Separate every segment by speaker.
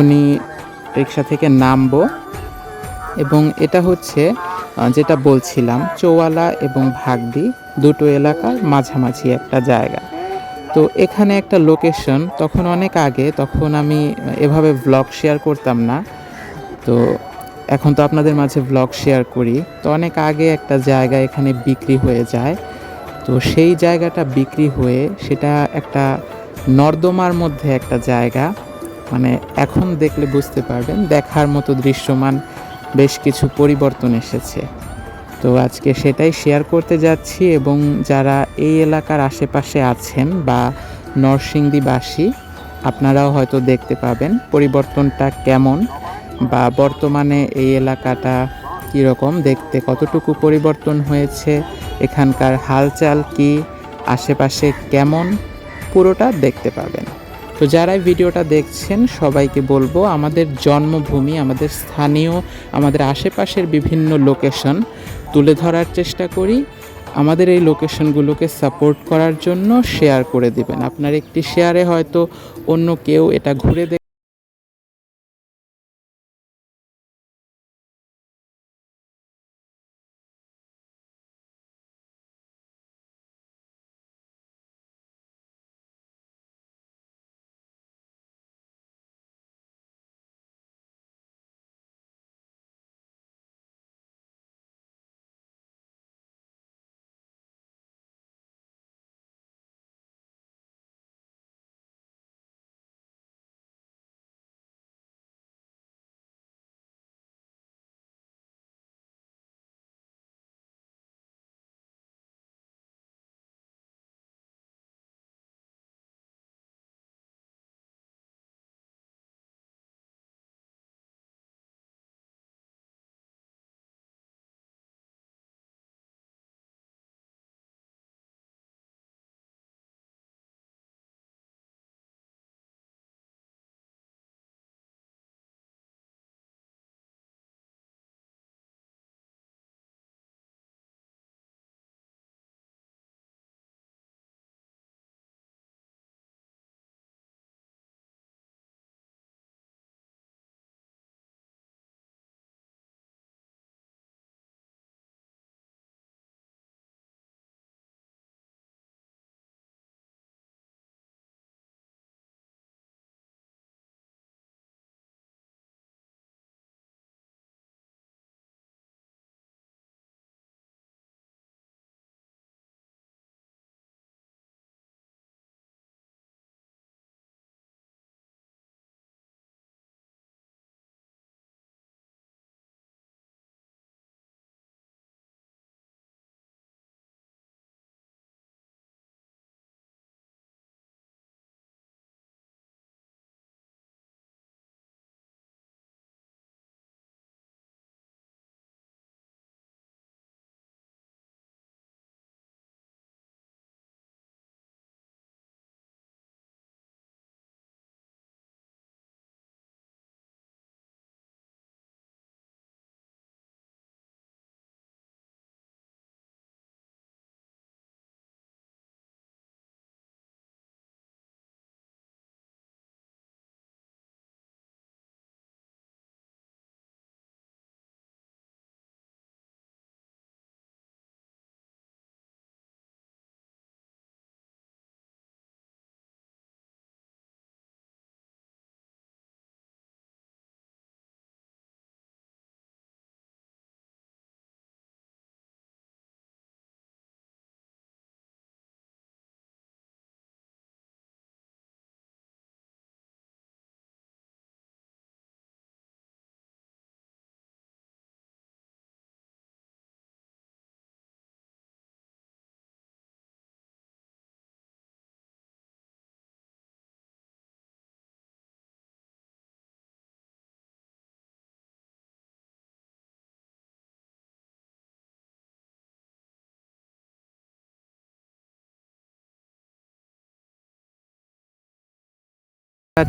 Speaker 1: উনি রিক্সা থেকে নামবো। এবং এটা হচ্ছে যেটা বলছিলাম, চৌয়ালা এবং ভাগদি, দুটো এলাকার মাঝামাঝি একটা জায়গা। তো এখানে একটা লোকেশন তখন অনেক আগে, তখন আমি এভাবে ব্লগ শেয়ার করতাম না। তো এখন তো আপনাদের মাঝে ব্লগ শেয়ার করি। তো অনেক আগে একটা জায়গা এখানে বিক্রি হয়ে যায়। তো সেই জায়গাটা বিক্রি হয়ে, সেটা একটা নর্দমার মধ্যে একটা জায়গা। মানে এখন দেখলে বুঝতে পারবেন, দেখার মতো দৃশ্যমান বেশ কিছু পরিবর্তন এসেছে। তো আজকে সেটাই শেয়ার করতে যাচ্ছি এবং যারা এই এলাকার আশেপাশে আছেন বা নরসিংদীবাসী, আপনারাও হয়তো দেখতে পাবেন পরিবর্তনটা কেমন বা বর্তমানে এই এলাকাটা কীরকম, দেখতে কতটুকু পরিবর্তন হয়েছে, এখানকার হালচাল কি, আশেপাশে কেমন, পুরোটা দেখতে পাবেন। তো যারাই ভিডিওটা দেখছেন, সবাইকে বলব আমাদের জন্মভূমি, আমাদের স্থানীয়, আমাদের আশেপাশের বিভিন্ন লোকেশন তুলে ধরার চেষ্টা করি। আমাদের এই লোকেশনগুলোকে সাপোর্ট করার জন্য শেয়ার করে দিবেন। আপনার একটি শেয়ারে হয়তো অন্য কেউ এটা ঘুরে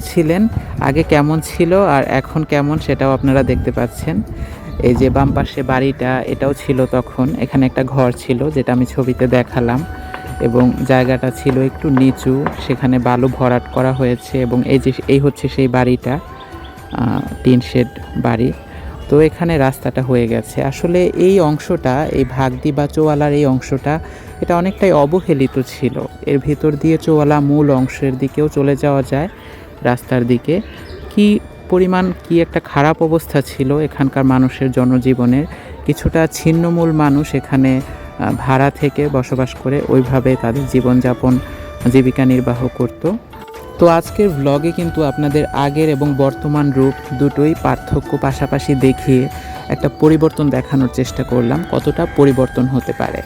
Speaker 1: ছিলেন, আগে কেমন ছিল আর এখন কেমন সেটাও আপনারা দেখতে পাচ্ছেন। এই যে বাম পাশে বাড়িটা, এটাও ছিল তখন। এখানে একটা ঘর ছিল যেটা আমি ছবিতে দেখালাম এবং জায়গাটা ছিল একটু নিচু, সেখানে বালু ভরাট করা হয়েছে এবং এই যে এই হচ্ছে সেই বাড়িটা টিন শেড বাড়ি। তো এখানে রাস্তাটা হয়ে গেছে। আসলে এই অংশটা, এই ভাগদি বা চোয়ালার এই অংশটা, এটা অনেকটাই অবহেলিত ছিল। এর ভিতর দিয়ে চোয়ালা মূল অংশের দিকেও চলে যাওয়া যায়। রাস্তার দিকে। কি পরিমাণ, কি একটা খারাপ অবস্থা ছিল এখানকার মানুষের জনজীবনের। কিছুটা ছিন্নমূল মানুষ এখানে ভাড়া থেকে বসবাস করে ওইভাবে তাদের জীবনযাপন, জীবিকা নির্বাহ করত। তো আজকের ভ্লগে কিন্তু আপনাদের আগের এবং বর্তমান রূপ দুটোই পার্থক্য পাশাপাশি দেখিয়ে একটা পরিবর্তন দেখানোর চেষ্টা করলাম, কতটা পরিবর্তন হতে পারে।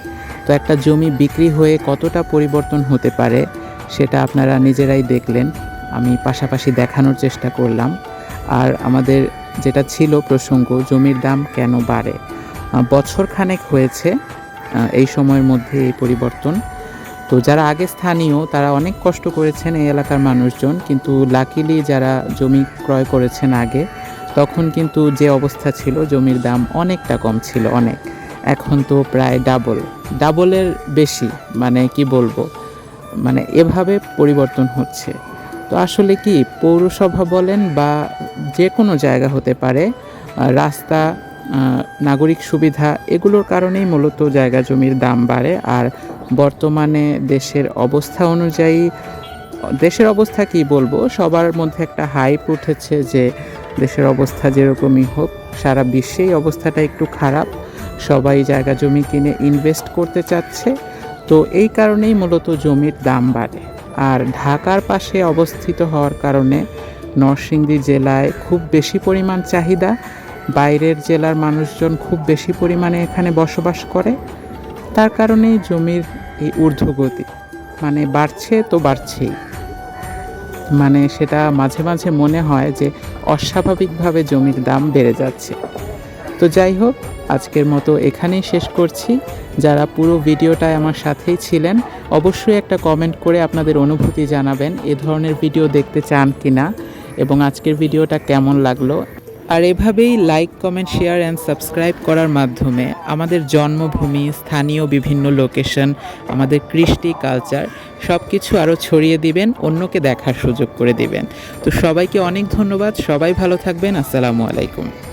Speaker 1: তো একটা জমি বিক্রি হয়ে কতটা পরিবর্তন হতে পারে, সেটা আপনারা নিজেরাই দেখলেন। আমি পাশাপাশি দেখানোর চেষ্টা করলাম। আর আমাদের যেটা ছিল প্রসঙ্গ, জমির দাম কেন বাড়ে? বছর খানেক হয়েছে এই সময়ের মধ্যে এই পরিবর্তন। তো যারা আগে স্থানীয়, তারা অনেক কষ্ট করেছেন এই এলাকার মানুষজন, কিন্তু লাকিলি যারা জমি ক্রয় করেছেন আগে, তখন কিন্তু যে অবস্থা ছিল, জমির দাম অনেকটা কম ছিল, অনেক। এখন তো প্রায় ডাবল ডাবলের বেশি মানে কি বলব? মানে এভাবে পরিবর্তন হচ্ছে। তো আসলে কি পৌরসভা বলেন বা যে কোনো জায়গা হতে পারে রাস্তা নাগরিক সুবিধা, এগুলোর কারণেই মূলত জায়গা জমির দাম বাড়ে। আর বর্তমানে দেশের অবস্থা অনুযায়ী, দেশের অবস্থা কি বলব, সবার মধ্যে একটা হাইপ উঠেছে যে দেশের অবস্থা যেরকমই হোক, সারা বিশ্বেই অবস্থাটা একটু খারাপ। সবাই জায়গা জমি কিনে ইনভেস্ট করতে চাচ্ছে। তো এই কারণেই মূলত জমির দাম বাড়ে। আর ঢাকার পাশে অবস্থিত হওয়ার কারণে নরসিংদী জেলায় খুব বেশি পরিমাণ চাহিদা। বাইরের জেলার মানুষজন খুব বেশি পরিমাণে এখানে বসবাস করে। তার কারণেই জমির এই ঊর্ধ্বগতি মানে বাড়ছে তো বাড়ছেই। মানে সেটা মাঝে মাঝে মনে হয় যে অস্বাভাবিকভাবে জমির দাম বেড়ে যাচ্ছে। তো যাই হোক, আজকের মতো এখানেই শেষ করছি। যারা পুরো ভিডিওটায় আমার সাথেই ছিলেন, অবশ্যই একটা কমেন্ট করে আপনাদের অনুভূতি জানাবেন, এ ধরনের ভিডিও দেখতে চান কি না এবং আজকের ভিডিওটা কেমন লাগল। আর এভাবেই like comment share and subscribe করার মাধ্যমে আমাদের জন্মভূমি, স্থানীয় বিভিন্ন লোকেশন আমাদের কৃষ্টি কালচার সব কিছু আরও ছড়িয়ে দিবেন, অন্যকে দেখার সুযোগ করে দিবেন। তো সবাইকে অনেক ধন্যবাদ, সবাই ভালো থাকবেন, আসসালামু আলাইকুম।